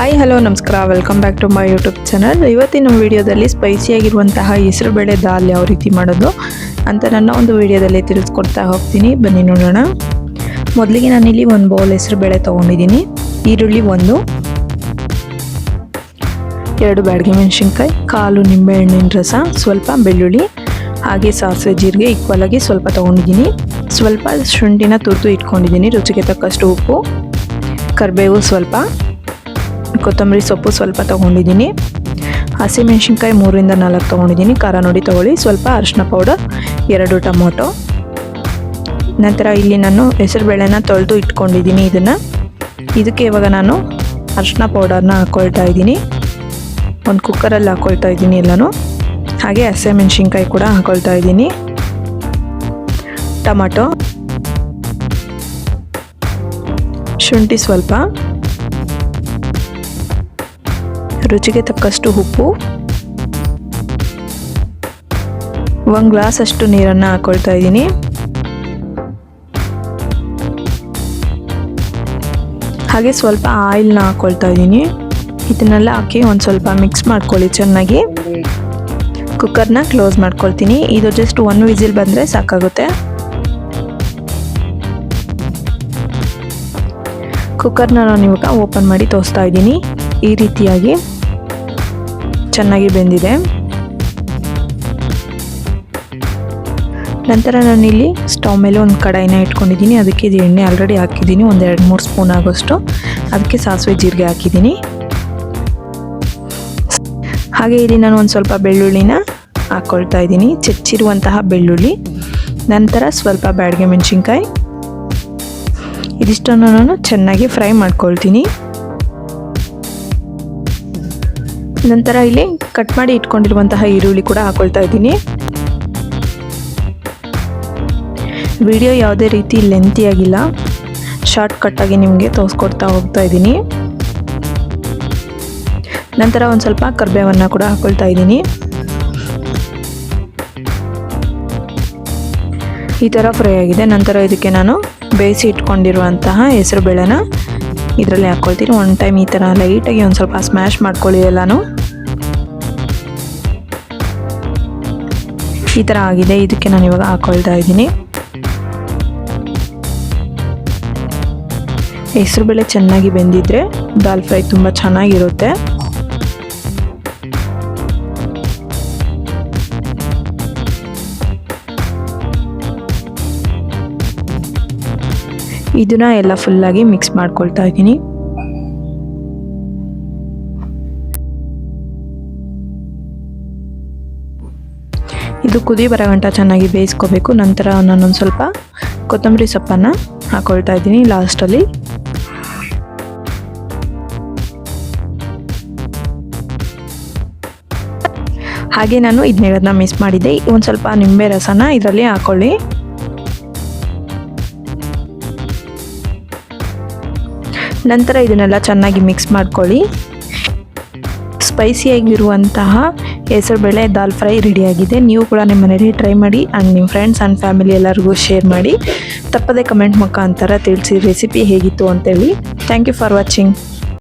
Hi hello ನಮಸ್ಕಾರ. Welcome back to my YouTube channel ಇವತ್ತಿನ ವಿಡಿಯೋದಲ್ಲಿ ಸ್ಪೈಸಿಯಾಗಿರುವಂತಹ ಹೆಸರುಬೇಳೆ ದಾಲ್ ಯಾವ ರೀತಿ ಮಾಡೋದು ಅಂತ ನನ್ನ ಒಂದು ವಿಡಿಯೋದಲ್ಲಿ ತಿಳಿಸ್ಕೊಡ್ತಾ ಹೋಗ್ತೀನಿ. ಬನ್ನಿ ನೋಡೋಣ. ಮೊದಲಿಗೆ ನಾನಿಲ್ಲಿ ಒಂದು ಬೌಲ್ ಹೆಸರುಬೇಳೆ ತೊಗೊಂಡಿದ್ದೀನಿ. ಈರುಳ್ಳಿ ಒಂದು, ಎರಡು ಬ್ಯಾಡ್ಗೆ ಮೆಣಸಿನ್ಕಾಯಿ, ಕಾಲು ನಿಂಬೆಹಣ್ಣಿನ ರಸ, ಸ್ವಲ್ಪ ಬೆಳ್ಳುಳ್ಳಿ, ಹಾಗೆ ಸಾಸಿವೆ ಜೀರಿಗೆ ಈಕ್ವಲ್ ಆಗಿ ಸ್ವಲ್ಪ ತೊಗೊಂಡಿದ್ದೀನಿ. ಸ್ವಲ್ಪ ಶುಂಠಿನ ತುರ್ತು ಇಟ್ಕೊಂಡಿದ್ದೀನಿ, ರುಚಿಗೆ ತಕ್ಕಷ್ಟು ಉಪ್ಪು, ಕರಿಬೇವು ಸ್ವಲ್ಪ. ಕೊತ್ತಂಬರಿ ಸೊಪ್ಪು ಸ್ವಲ್ಪ ತೊಗೊಂಡಿದ್ದೀನಿ. ಹಸಿಮೆಣ್ಸಿನ್ಕಾಯಿ ಮೂರಿಂದ ನಾಲ್ಕು ತೊಗೊಂಡಿದ್ದೀನಿ. ಖಾರ ನೋಡಿ ತೊಗೊಳ್ಳಿ. ಸ್ವಲ್ಪ ಅರಿಶಿನ ಪೌಡರ್ ಎರಡು ಟೊಮೊಟೊ. ನಂತರ ಇಲ್ಲಿ ನಾನು ಹೆಸರುಬೇಳೆನ ತೊಳೆದು ಇಟ್ಕೊಂಡಿದ್ದೀನಿ ಇದನ್ನು. ಇದಕ್ಕೆ ಇವಾಗ ನಾನು ಅರಿಶಿನ ಪೌಡರ್ನ ಹಾಕ್ಕೊಳ್ತಾ ಇದ್ದೀನಿ. ಒಂದು ಕುಕ್ಕರಲ್ಲಿ ಹಾಕ್ಕೊಳ್ತಾ ಇದ್ದೀನಿ ಎಲ್ಲನೂ. ಹಾಗೆ ಹಸಿಮೆಣ್ಸಿನ್ಕಾಯಿ ಕೂಡ ಹಾಕ್ಕೊಳ್ತಾ ಇದ್ದೀನಿ. ಟೊಮಟೊ. ಶುಂಠಿ ಸ್ವಲ್ಪ. ರುಚಿಗೆ ತಕ್ಕಷ್ಟು ಉಪ್ಪು. ಒಂದು ಗ್ಲಾಸ್ ಅಷ್ಟು ನೀರನ್ನು ಹಾಕೊಳ್ತಾ ಇದ್ದೀನಿ. ಹಾಗೆ ಸ್ವಲ್ಪ ಆಯಿಲ್ನ ಹಾಕ್ಕೊಳ್ತಾ ಇದ್ದೀನಿ. ಇದನ್ನೆಲ್ಲ ಹಾಕಿ ಒಂದು ಸ್ವಲ್ಪ ಮಿಕ್ಸ್ ಮಾಡ್ಕೊಳ್ಳಿ ಚೆನ್ನಾಗಿ. ಕುಕ್ಕರ್ನ ಕ್ಲೋಸ್ ಮಾಡ್ಕೊಳ್ತೀನಿ. ಇದು ಜಸ್ಟ್ ಒನ್ ವಿಸಿಲ್ ಬಂದರೆ ಸಾಕಾಗುತ್ತೆ. ಕುಕ್ಕರ್ನ ನಾನು ಇವಾಗ ಓಪನ್ ಮಾಡಿ ತೋರಿಸ್ತಾ ಇದ್ದೀನಿ. ಈ ರೀತಿಯಾಗಿ. ಚೆನ್ನಾಗಿ ಬೆಂದಿದೆ. ನಂತರ ನಾನಿಲ್ಲಿ ಸ್ಟವ್ ಮೇಲೆ ಒಂದು ಕಡಾಯಿನ ಇಟ್ಕೊಂಡಿದ್ದೀನಿ. ಅದಕ್ಕೆ ಇದು ಎಣ್ಣೆ ಆಲ್ರೆಡಿ ಹಾಕಿದ್ದೀನಿ. ಒಂದು ಎರಡು ಮೂರು ಸ್ಪೂನ್ ಆಗೋಷ್ಟು. ಅದಕ್ಕೆ ಸಾಸಿವೆ ಜೀರಿಗೆ ಹಾಕಿದ್ದೀನಿ. ಹಾಗೆ ಇಲ್ಲಿ ನಾನು ಒಂದು ಸ್ವಲ್ಪ ಬೆಳ್ಳುಳ್ಳಿನ ಹಾಕ್ಕೊಳ್ತಾ ಇದ್ದೀನಿ. ಚೆಚ್ಚಿರುವಂತಹ ಬೆಳ್ಳುಳ್ಳಿ. ನಂತರ ಸ್ವಲ್ಪ ಬ್ಯಾಡಿಗೆ ಮೆಣಸಿನ್ಕಾಯಿ. ಇದಿಷ್ಟನ್ನು ನಾನು ಚೆನ್ನಾಗಿ ಫ್ರೈ ಮಾಡ್ಕೊಳ್ತೀನಿ. ನಂತರ ಇಲ್ಲಿ ಕಟ್ ಮಾಡಿ ಇಟ್ಕೊಂಡಿರುವಂತಹ ಈರುಳ್ಳಿ ಕೂಡ ಹಾಕೊಳ್ತಾ ಇದ್ದೀನಿ. ವಿಡಿಯೋ ಯಾವುದೇ ರೀತಿ ಲೆಂತಿಯಾಗಿಲ್ಲ ಶಾರ್ಟ್ ಕಟ್ಟಾಗಿ ನಿಮಗೆ ತೋರಿಸ್ಕೊಡ್ತಾ ಹೋಗ್ತಾ ಇದ್ದೀನಿ. ನಂತರ ಒಂದು ಸ್ವಲ್ಪ ಕರ್ಬೇವನ್ನು ಕೂಡ ಹಾಕೊಳ್ತಾ ಇದ್ದೀನಿ. ಈ ಥರ ಫ್ರೈ ಆಗಿದೆ. ನಂತರ ಇದಕ್ಕೆ ನಾನು ಬೇಯಿಸಿ ಇಟ್ಕೊಂಡಿರುವಂತಹ ಹೆಸರು ಬೇಳೆನ ಇದರಲ್ಲಿ ಹಾಕ್ಕೊಳ್ತೀನಿ ಒನ್ ಟೈಮ್ ಈ ಥರ ಲೈಟಾಗಿ ಒಂದು ಸ್ವಲ್ಪ ಸ್ಮ್ಯಾಶ್ ಮಾಡ್ಕೊಳ್ಳಿ ಎಲ್ಲಾನು. ಈ ಥರ ಆಗಿದೆ. ಇದಕ್ಕೆ ನಾನು ಇವಾಗ ಹಾಕೊಳ್ತಾ ಇದ್ದೀನಿ. ಹೆಸರುಬೇಳೆ ಚೆನ್ನಾಗಿ ಬೆಂದಿದ್ರೆ ದಾಲ್ ಫ್ರೈ ತುಂಬ ಚೆನ್ನಾಗಿರುತ್ತೆ. ಇದನ್ನ ಎಲ್ಲ ಫುಲ್ಲಾಗಿ ಮಿಕ್ಸ್ ಮಾಡ್ಕೊಳ್ತಾ ಇದ್ದೀನಿ. ಇದು ಕುದಿ ಬರೋ ಗಂಟ ಚೆನ್ನಾಗಿ ಬೇಯಿಸ್ಕೋಬೇಕು. ನಂತರ ನಾನೊಂದು ಸ್ವಲ್ಪ ಕೊತ್ತಂಬರಿ ಸೊಪ್ಪನ್ನು ಹಾಕ್ಕೊಳ್ತಾ ಇದ್ದೀನಿ ಲಾಸ್ಟಲ್ಲಿ ಹಾಗೆ ನಾನು ಇದನ್ನೆಲ್ಲದನ್ನ ಮಿಸ್ ಮಾಡಿದ್ದೆ. ಒಂದು ಸ್ವಲ್ಪ ನಿಂಬೆ ರಸನ ಇದರಲ್ಲಿ ಹಾಕೊಳ್ಳಿ. ನಂತರ ಇದನ್ನೆಲ್ಲ ಚೆನ್ನಾಗಿ ಮಿಕ್ಸ್ ಮಾಡ್ಕೊಳ್ಳಿ. ಸ್ಪೈಸಿಯಾಗಿರುವಂತಹ ಹೆಸರುಬೇಳೆ ದಾಲ್ ಫ್ರೈ ರೆಡಿಯಾಗಿದೆ ನೀವು ಕೂಡ ನಿಮ್ಮ ಮನೇಲಿ ಟ್ರೈ ಮಾಡಿ ಆ್ಯಂಡ್ ನಿಮ್ಮ ಫ್ರೆಂಡ್ಸ್ ಆ್ಯಂಡ್ ಫ್ಯಾಮಿಲಿ ಎಲ್ಲರಿಗೂ ಶೇರ್ ಮಾಡಿ. ತಪ್ಪದೇ ಕಮೆಂಟ್ ಮುಖಾಂತರ ತಿಳಿಸಿ ರೆಸಿಪಿ ಹೇಗಿತ್ತು ಅಂತೇಳಿ. Thank you for watching